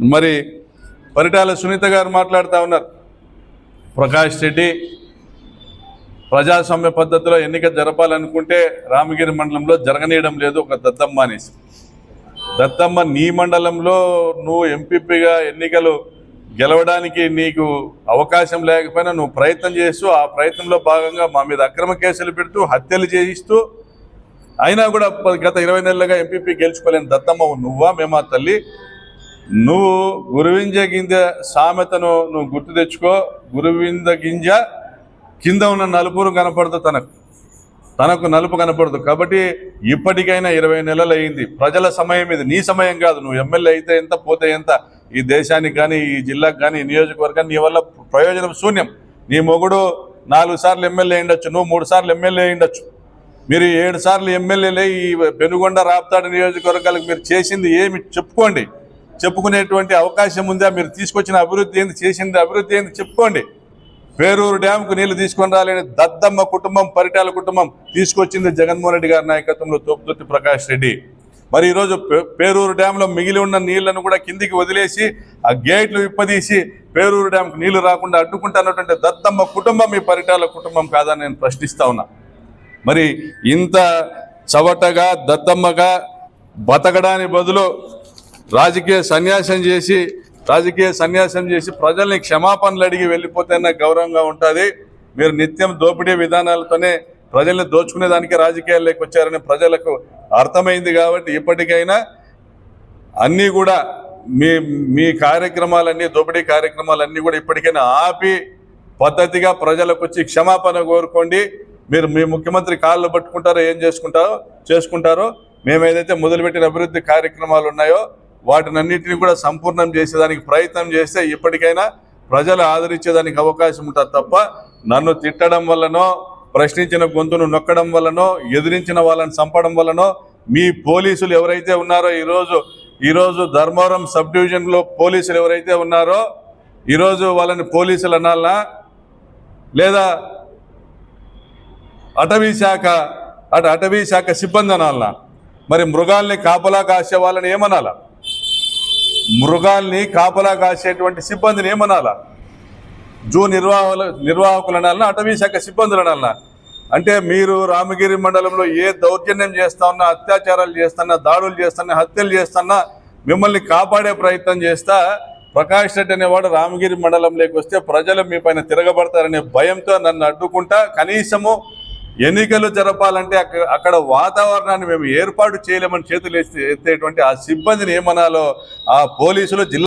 మరి పరిటాల సునీత గారు మాట్లాడుతూ ఉన్నారు. ప్రకాష్ రెడ్డి ప్రజాస్వామ్య పద్ధతిలో ఎన్నిక జరపాలనుకుంటే రామగిరి మండలంలో జరగనీయడం లేదు ఒక దత్తమ్మ అనేసి. దత్తమ్మ నీ మండలంలో నువ్వు ఎంపీపీగా ఎన్నికలు గెలవడానికి నీకు అవకాశం లేకపోయినా నువ్వు ప్రయత్నం చేస్తూ ఆ ప్రయత్నంలో భాగంగా మా మీద అక్రమ కేసులు పెడుతూ హత్యలు చేయిస్తూ అయినా కూడా గత ఇరవై నెలలుగా ఎంపీపీ గెలుచుకోలేని దత్తమ్మ నువ్వా మేమా తల్లి? నువ్వు గురువింజ గింజ సామెతను నువ్వు గుర్తు తెచ్చుకో. గురువింద గింజ కింద ఉన్న నలుపురు కనపడదు తనకు. తనకు నలుపు కనపడదు. కాబట్టి ఇప్పటికైనా ఇరవై నెలలు అయింది. ప్రజల సమయం ఇది. నీ సమయం కాదు. నువ్వు ఎమ్మెల్యే అయితే ఎంత పోతే ఎంత ఈ దేశానికి కానీ ఈ జిల్లాకు కానీ ఈ నియోజకవర్గానికి నీ వల్ల ప్రయోజనం శూన్యం. నీ మొగుడు నాలుగు సార్లు ఎమ్మెల్యే అయిండొచ్చు. నువ్వు మూడు సార్లు ఎమ్మెల్యే అయిండొచ్చు. మీరు ఏడు సార్లు ఎమ్మెల్యేలే ఈ పెనుగొండ రాప్తాడు నియోజకవర్గాలకు మీరు చేసింది ఏమి? చెప్పుకోండి. చెప్పుకునేటువంటి అవకాశం ఉందా? మీరు తీసుకొచ్చిన అభివృద్ధి ఏంది? చేసింది అభివృద్ధి ఏంది? చెప్పుకోండి. పేరూరు డ్యాంకు నీళ్ళు తీసుకొని రాలేని దద్దమ్మ కుటుంబం పరిటాల కుటుంబం తీసుకొచ్చింది జగన్మోహన్ రెడ్డి గారి నాయకత్వంలో తోపుతుర్తి ప్రకాష్ రెడ్డి. మరి ఈరోజు పే- పేరూరు డ్యాంలో మిగిలి ఉన్న నీళ్ళను కూడా కిందికి వదిలేసి ఆ గేట్లు విప్పదీసి పేరూరు డ్యాంకు నీళ్ళు రాకుండా అడ్డుకుంటున్నటువంటి దద్దమ్మ కుటుంబం ఈ పరిటాల కుటుంబం కాదని నేను ప్రశ్నిస్తా ఉన్నా. మరి ఇంత చవటగా దద్దమ్మగా బతకడానికి బదులు రాజకీయ సన్యాసం చేసి రాజకీయ సన్యాసం చేసి ప్రజల్ని క్షమాపణలు అడిగి వెళ్ళిపోతేనే గౌరవంగా ఉంటుంది. మీరు నిత్యం దోపిడీ విధానాలతోనే ప్రజల్ని దోచుకునేదానికి రాజకీయాల్లోకి వచ్చారని ప్రజలకు అర్థమైంది కాబట్టి ఇప్పటికైనా అన్నీ కూడా మీ మీ కార్యక్రమాలన్నీ దోపిడీ కార్యక్రమాలన్నీ కూడా ఇప్పటికైనా ఆపి పద్ధతిగా ప్రజలకు వచ్చి క్షమాపణ కోరుకోండి. మీరు మీ ముఖ్యమంత్రి కాళ్ళు పట్టుకుంటారో ఏం చేసుకుంటారో చేసుకుంటారో మేము ఏదైతే మొదలుపెట్టిన అభివృద్ధి కార్యక్రమాలు ఉన్నాయో వాటినన్నింటినీ కూడా సంపూర్ణం చేసేదానికి ప్రయత్నం చేస్తే ఇప్పటికైనా ప్రజలు ఆదరించేదానికి అవకాశం ఉంటుంది తప్ప నన్ను తిట్టడం వల్లనో ప్రశ్నించిన గొంతును నొక్కడం వల్లనో ఎదిరించిన వాళ్ళని చంపడం వల్లనో మీ పోలీసులు ఎవరైతే ఉన్నారో ఈరోజు ఈరోజు ధర్మవరం సబ్ డివిజన్లో పోలీసులు ఎవరైతే ఉన్నారో ఈరోజు వాళ్ళని పోలీసులు అనాలనా? లేదా అటవీ శాఖ అటు అటవీ శాఖ సిబ్బంది అనాలనా? మరి మృగాల్ని కాపలా కాసే వాళ్ళని ఏమనాలా? మృగాల్ని కాపలా కాసేటువంటి సిబ్బందిని ఏమనాలా? జూ నిర్వాహకుల నిర్వాహకులు అనాలన్నా అటవీ శాఖ సిబ్బందులు అనాలన్నా అంటే మీరు రామగిరి మండలంలో ఏ దౌర్జన్యం చేస్తా ఉన్నా అత్యాచారాలు చేస్తున్నా దాడులు చేస్తున్నా హత్యలు చేస్తున్నా మిమ్మల్ని కాపాడే ప్రయత్నం చేస్తా ప్రకాష్ రెడ్డి అనేవాడు రామగిరి మండలంలోకి వస్తే ప్రజలు మీ పైన తిరగబడతారనే భయంతో నన్ను అడ్డుకుంటా కనీసము ఎన్నికలు జరపాలంటే అక్కడ అక్కడ వాతావరణాన్ని మేము ఏర్పాటు చేయలేమని చేతులు ఎత్తేటువంటి ఆ సిబ్బందిని ఏమనాలో ఆ పోలీసులు జిల్లా